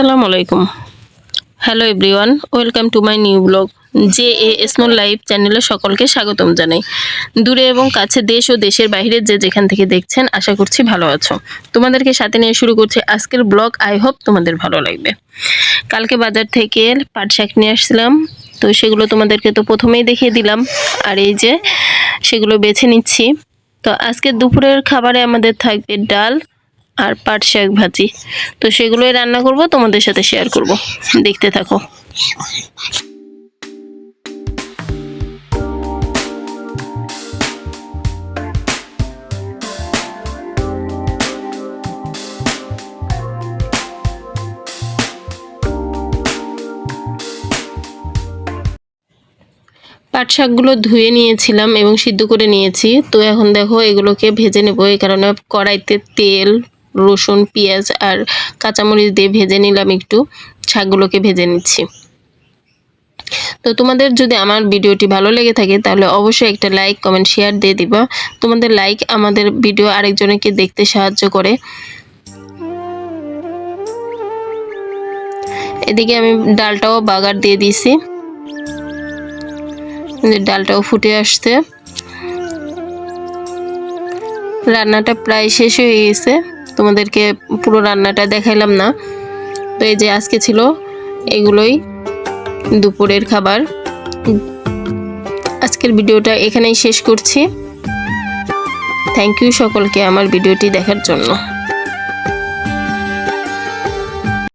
আসসালামু আলাইকুম। Hello everyone welcome to my new blog J A small life চ্যানেলে সকলকে স্বাগতম জানাই। দূরে এবং কাছে দেশ ও দেশের বাইরে যে যেখান থেকে দেখছেন, আশা করছি ভালো আছো। তোমাদেরকে সাথে নিয়ে শুরু করছি আজকের ব্লগ আই হোপ তোমাদের ভালো লাগবে। কালকে বাজার থেকে পাট শাক নিয়ে আসছিলাম, তো সেগুলো তোমাদেরকে তো প্রথমেই দেখিয়ে দিলাম। আর এই যে, সেগুলো বেছে নিচ্ছি। তো আজকে দুপুরের খাবারে আমাদের থাকবে ডাল আর পাট শাক ভাজি। তো সেগুলোই রান্না করব, তোমাদের সাথে শেয়ার করব। দেখতে থাকো। পাট শাকগুলো ধুয়ে নিয়েছিলাম এবং সিদ্ধ করে নিয়েছি। তো এখন দেখো এগুলোকে ভেজে নেব, এই কারণে কড়াইতে তেল রসুন, পেঁয়াজ আর কাঁচামরিচ দিয়ে ভেজে নিলাম একটু। শাকগুলোকে ভেজে নিচ্ছি। তো তোমাদের যদি আমার ভিডিওটি ভালো লেগে থাকে, তাহলে অবশ্যই একটা লাইক, কমেন্ট, শেয়ার দিয়ে দিবা। তোমাদের লাইক আমাদের ভিডিও আরেকজনকে দেখতে সাহায্য করে। এদিকে আমি ডালটাও বাগার দিয়ে দিয়েছি। ডালটাও ফুটে আসছে। রান্নাটা প্রায় শেষ হয়ে গেছে। তোমাদেরকে পুরো রান্নাটা দেখাইলাম না। তো এই যে আজকে ছিল এগুলোই দুপুরের খাবার। আজকের ভিডিওটা এখানেই শেষ করছি। থ্যাংক ইউ সকলকে আমার ভিডিওটি দেখার জন্য।